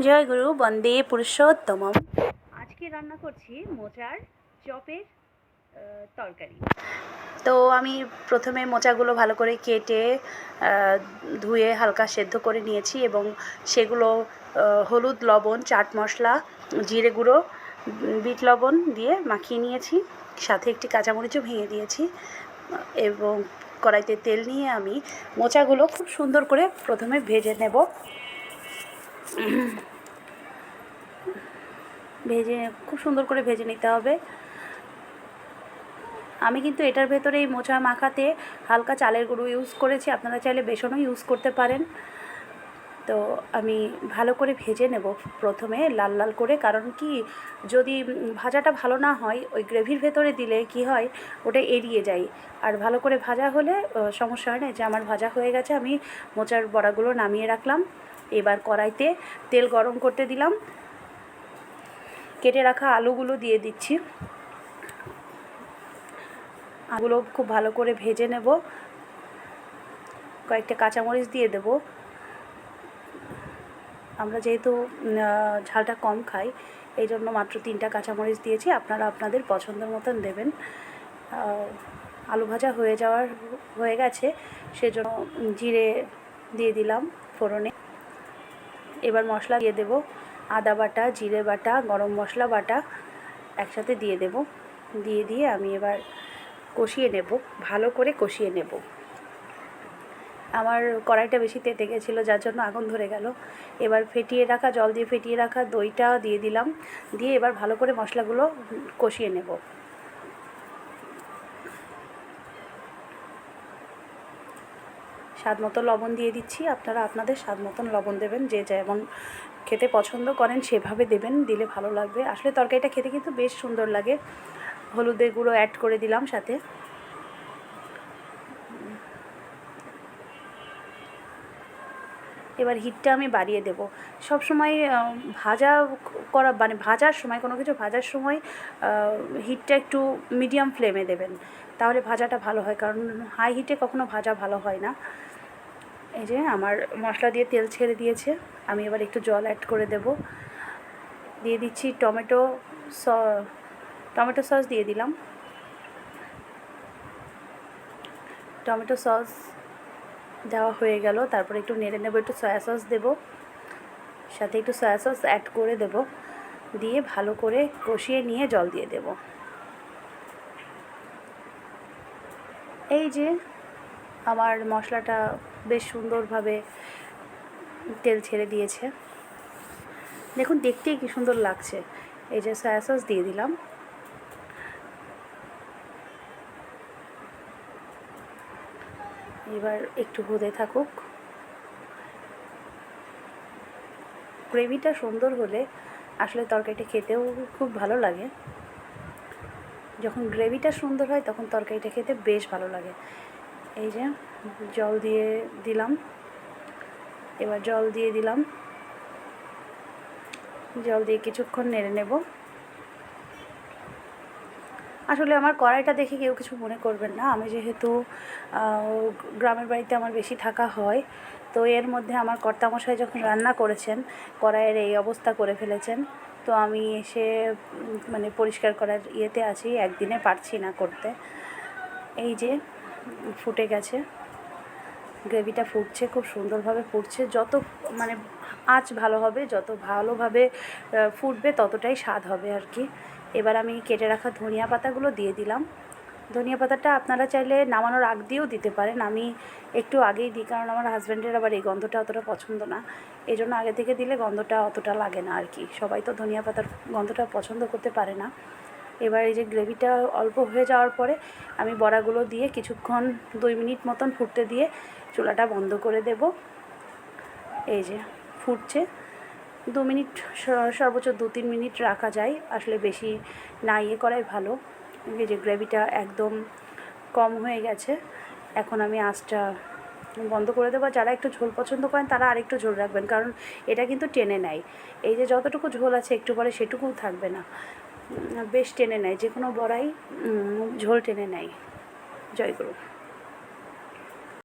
জয় গুরু বন্দে পুরুষোত্তম আজকে রান্না করছি মোচার চপের তরকারি। তো আমি প্রথমে মোচাগুলো ভালো করে কেটে ধুয়ে হালকা সেদ্ধ করে নিয়েছি এবং সেগুলো হলুদ লবণ চাট মশলা জিরে গুঁড়ো বিট লবণ দিয়ে মাখিয়ে নিয়েছি। সাথে একটি কাঁচামরিচও ভেঙে দিয়েছি এবং কড়াইতে তেল নিয়ে আমি মোচাগুলো খুব সুন্দর করে প্রথমে ভেজে নেব। ভেজে, খুব সুন্দর করে ভেজে নিতে হবে। আমি কিন্তু এটার ভেতরে এই মোচা মাখাতে হালকা চালের গুঁড়ো ইউজ করেছি। আপনারা চাইলে বেসনও ইউজ করতে পারেন। তো আমি ভালো করে ভেজে নেব প্রথমে লাল লাল করে। কারণ কি, যদি ভাজাটা ভালো না হয়, ওই গ্রেভির ভেতরে দিলে কি হয়, ওটা এড়িয়ে যায়। আর ভালো করে ভাজা হলে সমস্যা হয় না যে আমার ভাজা হয়ে গেছে, আমি মোচার বড়াগুলো নামিয়ে রাখলাম। এবার কড়াইতে তেল গরম করতে দিলাম। কেটে রাখা আলুগুলো দিয়ে দিচ্ছি। আলুগুলো খুব ভালো করে ভেজে নেব। কয়েকটা কাঁচামরিচ দিয়ে দেব। আমরা যেহেতু ঝালটা কম খাই, এই জন্য মাত্র তিনটা কাঁচামরিচ দিয়েছি। আপনারা আপনাদের পছন্দের মতন দেবেন। আলু ভাজা হয়ে যাওয়ার, হয়ে গেছে। সেজন্য জিরে দিয়ে দিলাম ফোড়নে। এবার মশলা দিয়ে দেব আদা বাটা, জিরে বাটা, গরম মশলা বাটা একসাথে দিয়ে দেব। দিয়ে দিয়ে আমি এবার কষিয়ে নেব, ভালো করে কষিয়ে নেব। আমার কড়াইটা বেশি তেতে গেছিল, যার জন্য আগুন ধরে গেল। এবার ফেটিয়ে রাখা, জল দিয়ে ফেটিয়ে রাখা দইটা দিয়ে দিলাম। দিয়ে এবার ভালো করে মশলাগুলো কষিয়ে নেব। স্বাদ মতো লবণ দিয়ে দিচ্ছি। আপনারা আপনাদের স্বাদ মতন লবণ দেবেন, যে যেমন খেতে পছন্দ করেন সেভাবে দেবেন, দিলে ভালো লাগবে। আসলে তরকারিটা খেতে কিন্তু বেশ সুন্দর লাগে। হলুদের গুঁড়ো অ্যাড করে দিলাম সাথে। এবার হিটটা আমি বাড়িয়ে দেব। সব সময় ভাজা করা মানে ভাজার সময়, কোনো কিছু ভাজার সময় হিটটা একটু মিডিয়াম ফ্লেমে দেবেন। তাহলে ভাজাটা ভালো হয়, কারণ হাই হিটে কখনো ভাজা ভালো হয় না। এই যে আমার মশলা দিয়ে তেল ছেড়ে দিয়েছে। আমি এবার একটু জল অ্যাড করে দেব। দিয়ে দিচ্ছি টমেটো স, টমেটো সস দিয়ে দিলাম। টমেটো সস দেওয়া হয়ে গেল। তারপরে একটু নেড়ে নেব, একটু সয়া সস দেবো। সাথে একটু সয়া সস অ্যাড করে দেব। দিয়ে ভালো করে কষিয়ে নিয়ে জল দিয়ে দেব। এই যে আমার মশলাটা বেশ সুন্দরভাবে তেল ছেড়ে দিয়েছে। দেখুন, দেখতেই কি সুন্দর লাগছে। এই যে সয়া সস দিয়ে দিলাম। এবার একটু হতে থাকুক। গ্রেভিটা সুন্দর হলে আসলে তরকারিটা খেতেও খুব ভালো লাগে। যখন গ্রেভিটা সুন্দর হয়, তখন তরকারিটা খেতে বেশ ভালো লাগে। এই যে জল দিয়ে দিলাম। এবার জল দিয়ে দিলাম। জল দিয়ে কিছুক্ষণ নেড়ে নেব। আসলে আমার কড়াইটা দেখে কেউ কিছু মনে করবেন না। আমি যেহেতু গ্রামের বাড়িতে আমার বেশি থাকা হয়, তো এর মধ্যে আমার কর্তামশাই যখন রান্না করেছেন, কড়াইয়ের এই অবস্থা করে ফেলেছেন, তো আমি এসে মানে পরিষ্কার করার ইয়েতে আছি, একদিনে পারছি না করতে। এই যে ফুটে গেছে। গ্রেভিটা ফুটছে, খুব সুন্দরভাবে ফুটছে। যত মানে আঁচ ভালো হবে, যত ভালোভাবে ফুটবে ততটাই স্বাদ হবে আর কি। এবার আমি কেটে রাখা ধনিয়া পাতাগুলো দিয়ে দিলাম। ধনিয়া পাতাটা আপনারা চাইলে নামানোর আগ দিয়েও দিতে পারেন। আমি একটু আগেই দিই, কারণ আমার হাজব্যান্ডের আবার এই গন্ধটা অতটা পছন্দ না। এই জন্য আগে থেকে দিলে গন্ধটা অতটা লাগে না আর কি। সবাই তো ধনিয়া পাতার গন্ধটা পছন্দ করতে পারে না। এবার এই যে গ্রেভিটা অল্প হয়ে যাওয়ার পরে আমি বড়াগুলো দিয়ে কিছুক্ষণ দুই মিনিট মতন ফুটতে দিয়ে চুলাটা বন্ধ করে দেব। এই যে ফুটছে। দু মিনিট সর্বোচ্চ দু তিন মিনিট রাখা যায়। আসলে বেশি না ইয়ে করাই ভালো। এই যে গ্রেভিটা একদম কম হয়ে গেছে। এখন আমি আঁচটা বন্ধ করে দেবো। যারা একটু ঝোল পছন্দ করেন তারা আরেকটু ঝোল রাখবেন। কারণ এটা কিন্তু টেনে নেয়। এই যে যতটুকু ঝোল আছে একটু পরে সেটুকুও থাকবে না। বেশ টেনে নেয় যে কোনো বড়াই ঝোল টেনে নেয়। জয় গুরু।